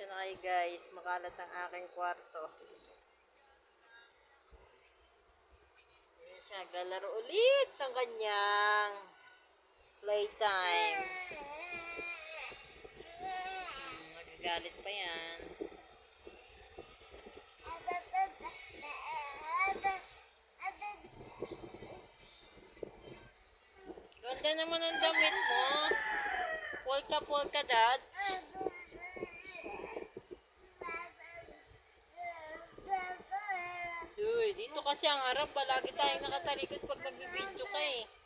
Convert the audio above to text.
Pasensya na kayo guys, makalat ang aking kwarto. Ayan siya, galaro ulit ng kanyang playtime. Hmm, nagagalit pa yan. Ganda naman ang damit mo. Polka dots. Kasi ang harap, palagi tayong nakatalikod pag nagbibideo ka eh.